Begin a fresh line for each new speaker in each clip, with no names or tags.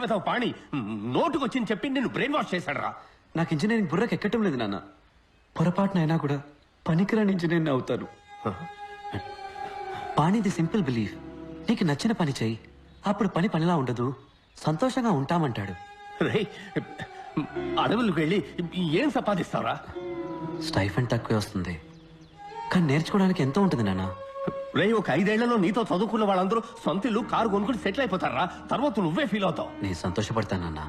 వెతవ పాణి. నోటుకొచ్చింది చెప్పి నిన్ను brain wash చేశాడు రా
నాకు ఇంజనీరింగ్ బుర్రకు ఎక్కటం లేదు నాన్న. పొరపాటున అయినా కూడా పనికిరాని ఇంజనీర్ని అవుతాను. పాణిది సింపుల్ బిలీఫ్. నీకు నచ్చిన పని చెయ్యి. అప్పుడు పని పనిలా ఉండదు. సంతోషంగా ఉంటామంటాడు.
రే అడవులకు వెళ్ళి ఏం సంపాదిస్తావురా?
స్టైఫండ్ తక్కువే వస్తుంది. కానీ నేర్చుకోవడానికి ఎంతో ఉంటుంది నాన్న.
రే ఒక ఐదేళ్ళలో నీతో చదువుకున్న వాళ్ళందరూ సొంత ఇల్లు కారు కొనుక్కుని సెటిల్ అయిపోతారా? తర్వాత నువ్వే ఫీల్ అవుతావు.
నేను సంతోషపడతానన్నా.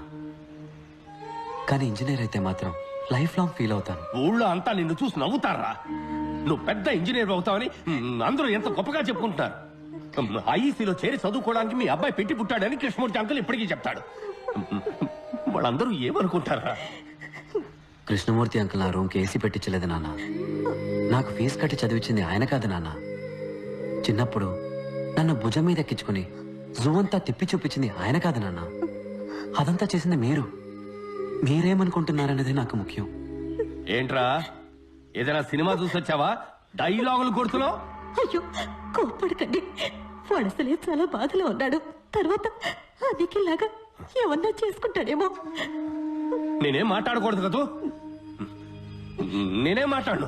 కానీ ఇంజనీర్ అయితే మాత్రం లైఫ్ లాంగ్ ఫీల్ అవుతాను.
ఊళ్ళో అంతా నిన్ను చూసి నవ్వుతారా? నువ్వు పెద్ద ఇంజనీర్ అవుతావని అందరూ ఎంత గొప్పగా చెప్పుకుంటున్నారు. ఐఈసీలో చేరి చదువుకోవడానికి మీ అబ్బాయి పెట్టి పుట్టాడని కృష్ణమూర్తి అంకుల్ ఇప్పటికీ చెప్తాడు. వాళ్ళందరూ ఏమనుకుంటారా?
కృష్ణమూర్తి అంకుల్ నా రూమ్కి ఏసీ పెట్టించలేదు నాన్న. నాకు ఫీజు కట్టి చదివించింది ఆయన కాదు నాన్న. చిన్నప్పుడు నన్ను భుజం మీద ఎక్కించుకుని జూ అంతా తిప్పి చూపించింది ఆయన కాదు నాన్న. అదంతా చేసింది మీరు. మీరేమనుకుంటున్నారనేది నాకు ముఖ్యం.
ఏంట్రా? ఏదైనా సినిమా చూసి వచ్చావా డైలాగులు కొడుతున్నావు?
అయ్యో కోప్పడకండి. వాడు అసలే చాలా బాధలో ఉన్నాడు. తర్వాత అన్నికిలాగా ఏమన్నా చేసుకుంటాడేమో.
నేనేం మాట్లాడకూడదు కదూ? నేనేం మాట్లాడను?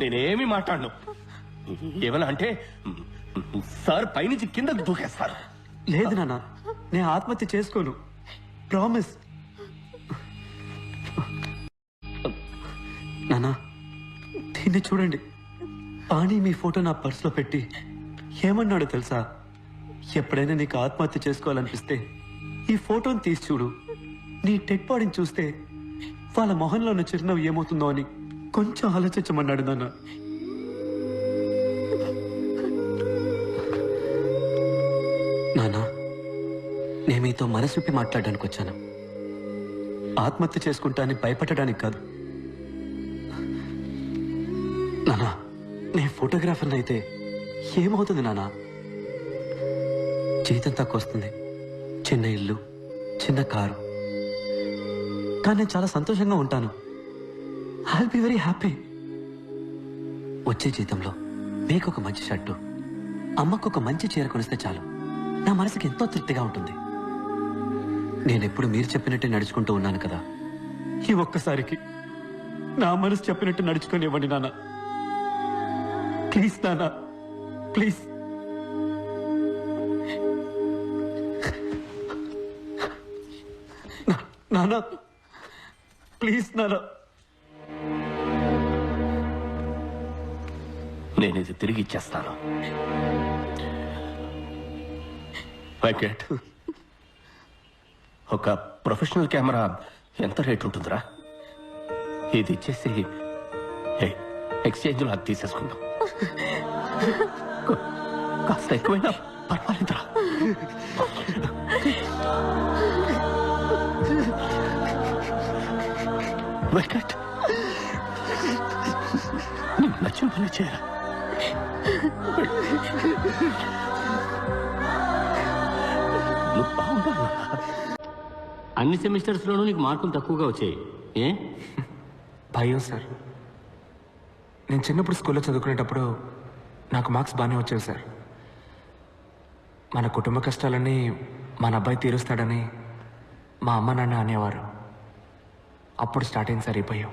నేనేమి మాట్లాడను? ఏమన్నా అంటే సార్ పైనుంచి కిందకు దూకేస్తారు.
లేదు నాన్న నేను ఆత్మహత్య చేసుకోను. ప్రామిస్ నాన్న దీన్ని చూడండి. పాణి మీ ఫోటో నా పర్సులో పెట్టి ఏమన్నాడో తెలుసా? ఎప్పుడైనా నీకు ఆత్మహత్య చేసుకోవాలనిపిస్తే ఈ ఫోటోని తీసి చూడు. నీ టెక్ బాడీని చూస్తే వాళ్ళ మొహంలో ఉన్న చిరునవ్వు ఏమవుతుందో అని కొంచెం ఆలోచించమన్నాడు నాన్న. నేను మీతో మనసు మాట్లాడడానికి వచ్చాను. ఆత్మహత్య చేసుకుంటానని భయపడడానికి కాదు. నానా నేను ఫోటోగ్రాఫర్ని అయితే ఏమవుతుంది నానా? జీతం తక్కువ వస్తుంది. చిన్న ఇల్లు చిన్న కారు. కానీ నేను చాలా సంతోషంగా ఉంటాను. ఐల్ బి వెరీ హ్యాపీ వచ్చే జీతంలో మీకు ఒక మంచి షర్టు అమ్మకు ఒక మంచి చీర కొనిస్తే చాలు. నా మనసుకి ఎంతో తృప్తిగా ఉంటుంది. నేనెప్పుడు మీరు చెప్పినట్టే నడుచుకుంటూ ఉన్నాను కదా. ఈ ఒక్కసారికి నా మనసు చెప్పినట్టు నడుచుకొని ఇవ్వండి నాన్న. ప్లీజ్ నాన్న. ప్లీజ్. నా- నాన్న. ప్లీజ్ నాన్న.
నేను ఇది తిరిగి ఇచ్చేస్తాను. వెంకట్ ఒక ప్రొఫెషనల్ కెమెరా ఎంత రేట్ ఉంటుందిరా? ఇది ఇచ్చేసి ఎక్స్చేంజ్లో అది తీసేసుకుందాం. కాస్త ఎక్కువైనా పర్వాలేదురా. వెంకట్ నీకు నచ్చిన పని చేయరా? నువ్వు బాగుండాలి
అన్ని సెమిస్టర్స్లోనూ నీకు మార్కులు తక్కువగా వచ్చాయి. ఏ?
భయం సార్. నేను చిన్నప్పుడు స్కూల్లో చదువుకునేటప్పుడు నాకు మార్క్స్ బాగానే వచ్చేవి సార్. మన కుటుంబ కష్టాలన్నీ మన అబ్బాయి తీరుస్తాడని మా అమ్మ నాన్న అనేవారు. అప్పుడు స్టార్ట్ అయింది సార్ ఈ భయం.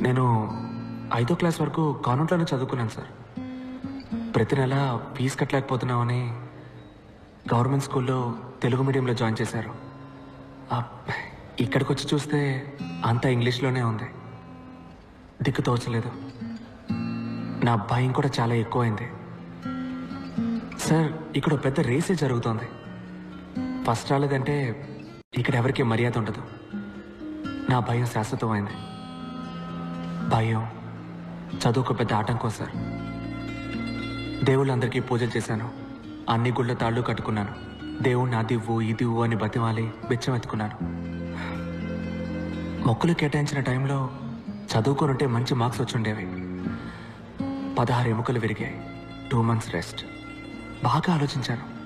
నేను ఐదో క్లాస్ వరకు కాన్వెంట్లోనే చదువుకున్నాను సార్. ప్రతి నెల ఫీజు కట్టలేకపోతున్నామని గవర్నమెంట్ స్కూల్లో తెలుగు మీడియంలో జాయిన్ చేశారు. ఇక్కడికి వచ్చి చూస్తే అంతా ఇంగ్లీష్లోనే ఉంది. దిక్కు తోచలేదు. నా భయం కూడా చాలా ఎక్కువైంది. సార్ ఇక్కడ పెద్ద రేసే జరుగుతోంది. ఫస్ట్ రాలేదంటే ఇక్కడ ఎవరికి మర్యాద ఉండదు. నా భయం శాశ్వతమైంది. భయం చదువుకు పెద్ద ఆటంకం సార్. దేవుళ్ళందరికీ పూజలు చేశాను. అన్ని గుళ్ళ తాళ్ళు కట్టుకున్నాను. దేవుణ్ణి అదివ్వు ఇదివ్వు అని బతిమాలి బిచ్చం ఎత్తుకున్నాను మొక్కులు కేటాయించిన టైంలో చదువుకోనుంటే మంచి మార్క్స్ వచ్చుండేవి. పదహారు ఎముకలు విరిగాయి. Two months rest. బాగా ఆలోచించాను.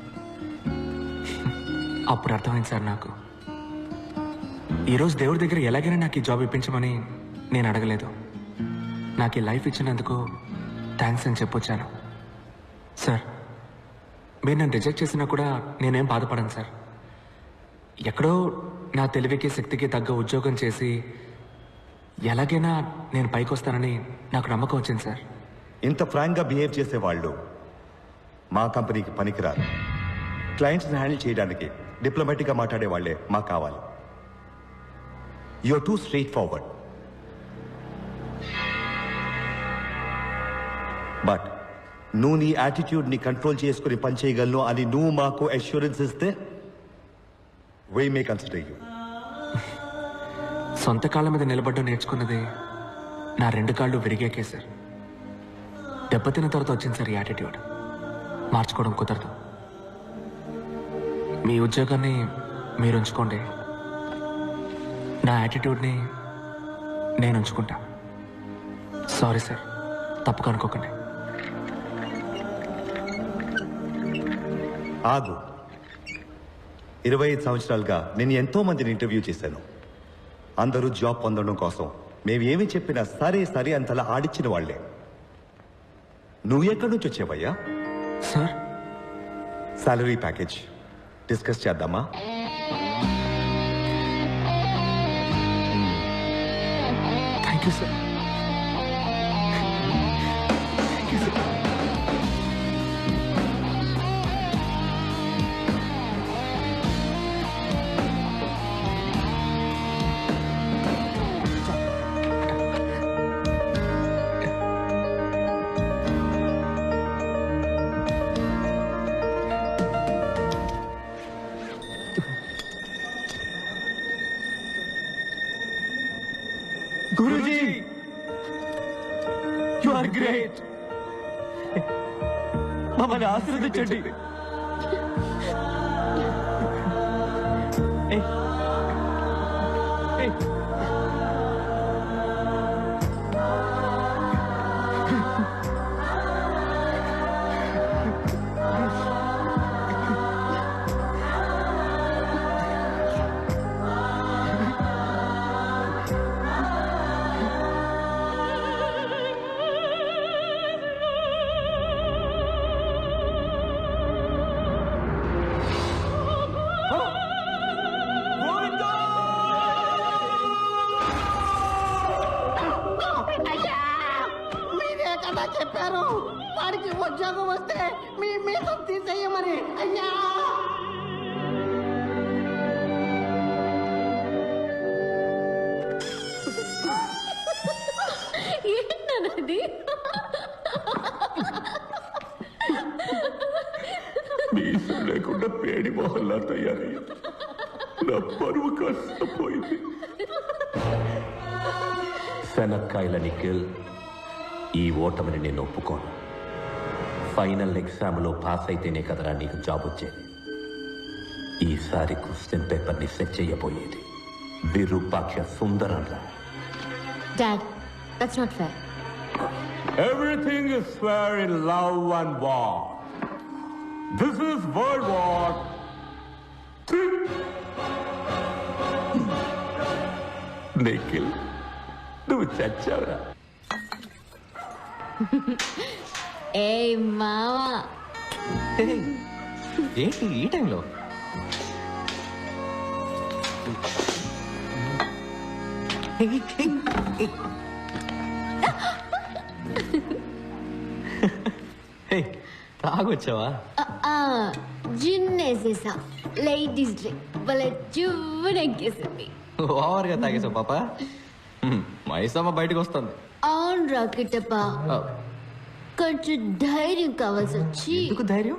అప్పుడు అర్థమైంది సార్ నాకు. ఈరోజు దేవుడి దగ్గర ఎలాగైనా నాకు ఈ జాబ్ ఇప్పించమని నేను అడగలేదు. నాకు ఈ లైఫ్ ఇచ్చినందుకు థ్యాంక్స్ అని చెప్పొచ్చాను. సార్ మీరు నన్ను రిజెక్ట్ చేసినా కూడా నేనేం బాధపడను సార్. ఎక్కడో నా తెలివికి శక్తికి తగ్గ ఉద్యోగం చేసి ఎలాగైనా నేను పైకి వస్తానని నాకు నమ్మకం వచ్చింది సార్.
ఇంత ఫ్రాంక్గా బిహేవ్ చేసే వాళ్ళు మా కంపెనీకి పనికిరారు. క్లయింట్స్ని హ్యాండిల్ చేయడానికి డిప్లొమాటిక్గా మాట్లాడే వాళ్ళే మాకు కావాలి. యూఆర్ టూ స్ట్రీట్ ఫార్వర్డ్ నువ్వు నీ యాటిట్యూడ్ని కంట్రోల్ చేసుకుని పనిచేయగలను అని నువ్వు మాకు అష్యూరెన్స్ ఇస్తే వై మే కన్సిడర్ యూ
సొంత కాళ్ళ మీద నిలబడ్డం నేర్చుకున్నది నా రెండు కాళ్ళు విరిగాకే సార్ దెబ్బతిన్న తర్వాత వచ్చింది సార్ ఈ యాటిట్యూడ్ మార్చుకోవడం కుదరదు. మీ ఉద్యోగాన్ని మీరు ఉంచుకోండి. నా యాటిట్యూడ్ని నేను ఉంచుకుంటా. సారీ సార్ తప్పుగా అనుకోకండి.
ఆగు. ఇరవై ఐదు సంవత్సరాలుగా నేను ఎంతో మందిని ఇంటర్వ్యూ చేశాను. అందరూ జాబ్ పొందడం కోసం. మేము ఏమి చెప్పినా సరే సరే అంతలా ఆడిచ్చిన వాళ్ళే. నువ్వు ఎక్కడి నుంచి వచ్చావయ్యా?
సార్.
సాలరీ ప్యాకేజ్ డిస్కస్ చేద్దామా?
Thank you sir
Guruji. You are great మమ్మల్ని ఆశీర్వదించండి. ఏయ్.
ఉద్యోగం వస్తే మీ మీద తీసేయమని. అయ్యా!
ఏంటన్నది?
మీసం లేకుండా పేడి మొహల్లా తయారయ్యింది. నా పరువు కాస్త పోయింది శనక్కాయల నిఖిల్ ఈ ఓటమిని నేను ఒప్పుకోను. ఫైనల్ ఎగ్జామ్లో పాస్ అయితేనే కదరా నీకు జాబ్ వచ్చేది. ఈసారి క్వశ్చన్ పేపర్ని సెట్ చేయబోయేది. విరూపాక్ష సుందరం రా.
Dad that's not fair
Everything is fair in love and war. This is World War. Nikhil నువ్వు చచ్చావురా.
ఏ మావా.
ఏంటి ఈ టైంలో? తాగొచ్చావా?
జిన్నేసేసా లేడీస్ డ్రింక్ భలే జువ్వనెక్కేసింది
ఓవర్గా తాగేసావు పాప. మైసమ్మ బయటకు వస్తుంది.
అవును రాకెటప్ప
ఆ,
కొంచెం ధైర్యం కావాల్సి వచ్చి.
ఎందుకు ధైర్యం?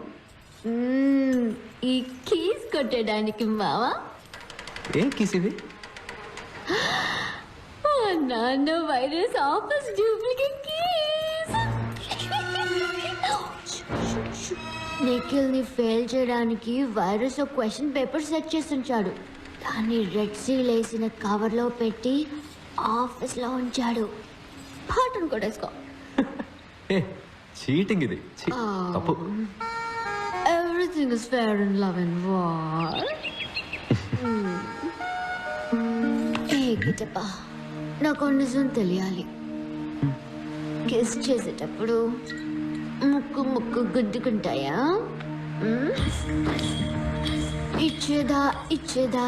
మ్మ్, ఈ కీస్ కొట్టడానికి మావా?
ఏం కిస్ ఇది?
మా నాన్న వైరస్ ఆఫీస్ డూప్లికేట్ కీస్. నిఖిల్ని ఫెయిల్ చేయడానికి వైరస్ ఒక క్వశ్చన్ పేపర్ సెట్ చేసి ఉంచాడు దాన్ని రెడ్ సీల్ వేసిన కవర్లో పెట్టి ఆఫీస్లో ఉంచాడు. పాటను కొట్టేసుకో.
ఏ చీటింగ్ ఇది. ఛీ, తప్పు.
Everything is fair in love and war ఏ గిటప్పా నాకు నిజం తెలియాలి. కిస్ చేసేటప్పుడు ముక్కు ముక్కు గుద్దుకుంటాయా? మ్మ్? ఇచ్చేదా ఇచ్చేదా?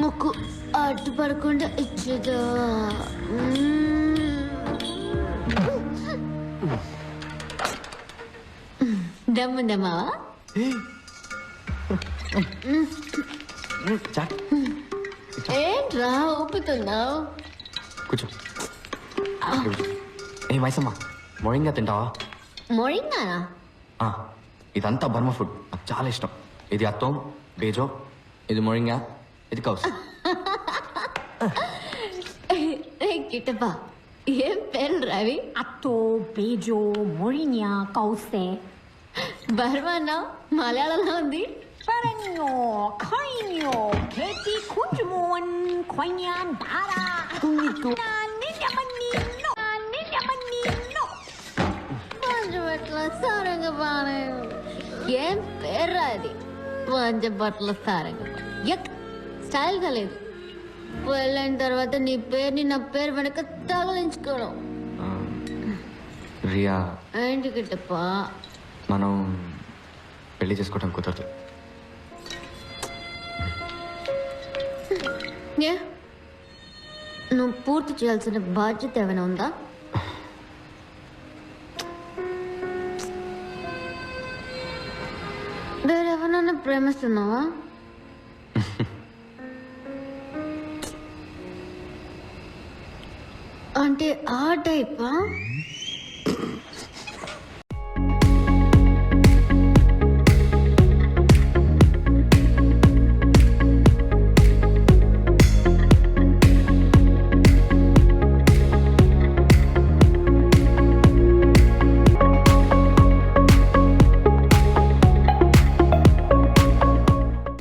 ముక్కు అడ్డు పడకుండా ఇచ్చేదా దమ్ముందమ్మా ఏంట్రా ఊపుతున్నావు?
కూర్చో. ఏ మైసమ్మ మొయింగా తింటావా?
మొరింగానా
ఆ, ఇదంతా బర్మ ఫుడ్ నాకు చాలా ఇష్టం. ఇది అత్తం బేజో ఇది మొరింగా ఇది కౌస్.
ఏం పేరు Ravi?
Atto, Bejo, Morinia, Cauce,
బర్మన్నా మలయాళంలో ఉంది. సారంగ బాణం ఏం పేర్రా అది? పంచబట్ల సారంగ ఎక్ స్టైల్గా లేదు. పెళ్ళైన తర్వాత నీ పేరుని నా పేరు వెనక తగిలించుకోవడం
రియా.
ఏంటి కిట్టప్ప?
మనం పెళ్ళి చేసుకోవడం కుదరదు.
ఏ? నువ్వు పూర్తి చేయాల్సిన బాధ్యత ఏమైనా ఉందా? వేరెవరన్నా ప్రేమిస్తున్నావా? అంటే ఆ టైపా?